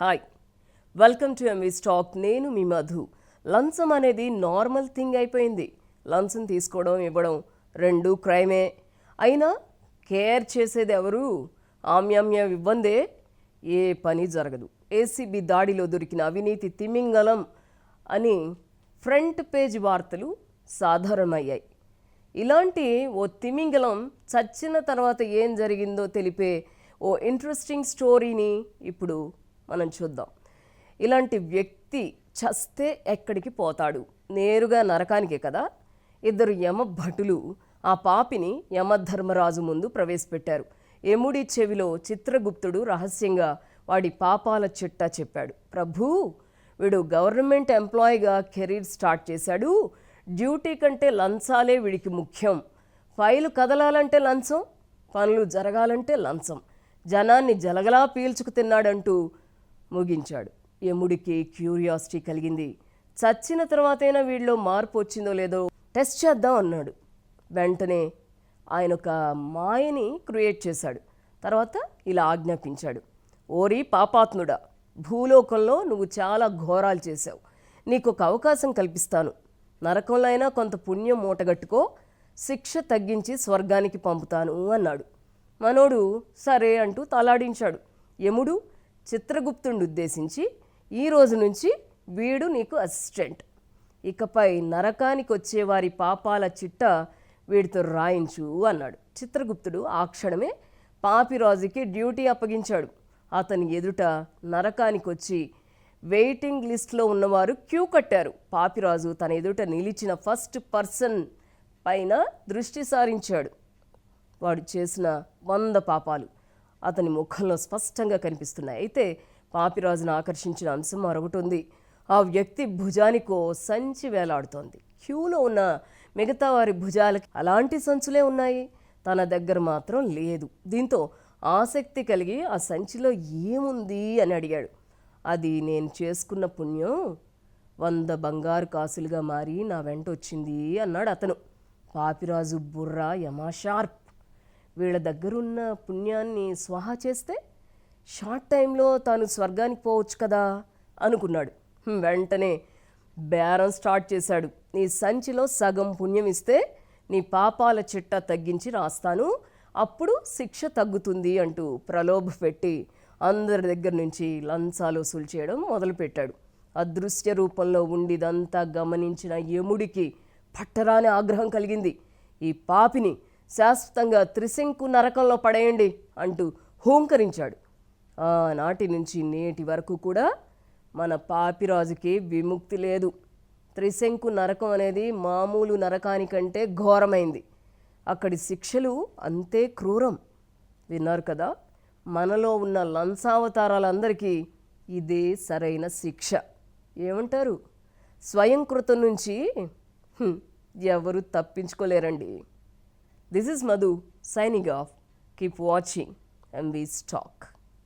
Hi welcome to MV stock నేను మీ మధు. లంచం అనేది నార్మల్ థింగ్ అయిపోయింది. లంచం తీసుకోవడం ఇవ్వడం రెండు క్రైమే. అయినా కేర్ చేసేది ఎవరు? ఆమ్యామ్యం ఇవ్వందే. ఏ పని జరగదు. ఏసీబీ దాడిలో దొరికిన అవినీతి తిమింగలం అని ఫ్రంట్ పేజ్ వార్తలు సాధారణమయ్యాయి. ఇలాంటి ఓ తిమింగలం చచ్చిన తర్వాత ఏం జరిగిందో తెలిపే ఓ ఇంట్రెస్టింగ్ స్టోరీని ఇప్పుడు మనం చూద్దాం. ఇలాంటి వ్యక్తి చస్తే ఎక్కడికి పోతాడు? నేరుగా నరకానికే కదా? ఇద్దరు యమ భటులు ఆ పాపిని యమధర్మరాజు ముందు ప్రవేశపెట్టారు. యముడి చెవిలో చిత్రగుప్తుడు రహస్యంగా వాడి పాపాల చిట్టా చెప్పాడు. ప్రభూ వీడు గవర్నమెంట్ ఎంప్లాయీగా కెరీర్ స్టార్ట్ చేశాడు. డ్యూటీ కంటే లంచాలే వీడికి ముఖ్యం. ఫైలు కదలాలంటే లంచం పనులు జరగాలంటే లంచం. జనాన్ని జలగలా పీల్చుకు తిన్నాడంటూ ముగించాడు. యముడికి క్యూరియాసిటీ కలిగింది. చచ్చిన తర్వాతైనా వీళ్ళలో మార్పు వచ్చిందో లేదో టెస్ట్ చేద్దాం అన్నాడు. వెంటనే ఆయన ఒక మాయని క్రియేట్ చేశాడు. తర్వాత ఇలా ఆజ్ఞాపించాడు. ఓరి పాపాత్ముడా భూలోకంలో నువ్వు చాలా ఘోరాలు చేశావు. నీకు ఒక అవకాశం కల్పిస్తాను. నరకంలో అయినా కొంత పుణ్యం మూటగట్టుకో శిక్ష తగ్గించి స్వర్గానికి పంపుతాను అన్నాడు. మనోడు సరే అంటూ తలాడించాడు. యముడు చిత్రగుప్తుడిని ఉద్దేశించి ఈ రోజు నుంచి వీడు నీకు అసిస్టెంట్. ఇకపై నరకానికి వచ్చేవారి పాపాల చిట్ట వీడితో రాయించు అన్నాడు. చిత్రగుప్తుడు ఆ క్షణమే పాపిరాజుకి డ్యూటీ అప్పగించాడు. అతని ఎదుట నరకానికి వచ్చి వెయిటింగ్ లిస్ట్లో ఉన్నవారు క్యూ కట్టారు. పాపిరాజు తన ఎదుట నిలిచిన ఫస్ట్ పర్సన్ పైన దృష్టి సారించాడు. వాడు చేసిన వంద పాపాలు. అతని ముఖంలో స్పష్టంగా కనిపిస్తున్నాయి. అయితే పాపిరాజును ఆకర్షించిన అంశం మరొకటి ఉంది. ఆ వ్యక్తి భుజానికో సంచి వేలాడుతోంది. క్యూలో ఉన్న మిగతా వారి భుజాలకి అలాంటి సంచులే ఉన్నాయి. తన దగ్గర మాత్రం లేదు. దీంతో ఆసక్తి కలిగి ఆ సంచిలో ఏముంది అని అడిగాడు. అది నేను చేసుకున్న పుణ్యం. వంద బంగారు కాసులుగా మారి నా వెంట వచ్చింది అన్నాడు అతను. పాపిరాజు బుర్ర యమాషార్ప్ వీళ్ళ దగ్గరున్న పుణ్యాన్ని స్వాహా చేస్తే షార్ట్ టైంలో తాను స్వర్గానికి పోవచ్చు కదా అనుకున్నాడు. వెంటనే బేరం స్టార్ట్ చేశాడు. నీ సంచిలో సగం పుణ్యం ఇస్తే నీ పాపాల చిట్ట తగ్గించి రాస్తాను. అప్పుడు శిక్ష తగ్గుతుంది అంటూ ప్రలోభ పెట్టి అందరి దగ్గర నుంచి లంచాలు వసూలు చేయడం మొదలుపెట్టాడు. అదృశ్య రూపంలో ఉండిదంతా గమనించిన యముడికి పట్టరాని ఆగ్రహం కలిగింది. ఈ పాపిని శాశ్వతంగా త్రిశంకు నరకంలో పడేయండి అంటూ హూంకరించాడు. ఆనాటి నుంచి నేటి వరకు కూడా మన పాపిరాజుకి విముక్తి లేదు. త్రిశంకు నరకం అనేది మామూలు నరకానికంటే ఘోరమైంది. అక్కడి శిక్షలు అంతే క్రూరం. విన్నారు కదా మనలో ఉన్న లంచావతారాలందరికీ ఇదే సరైన శిక్ష. ఏమంటారు? స్వయంకృతం నుంచి ఎవరు తప్పించుకోలేరండి. This is Madhu signing off. Keep watching and we Talk.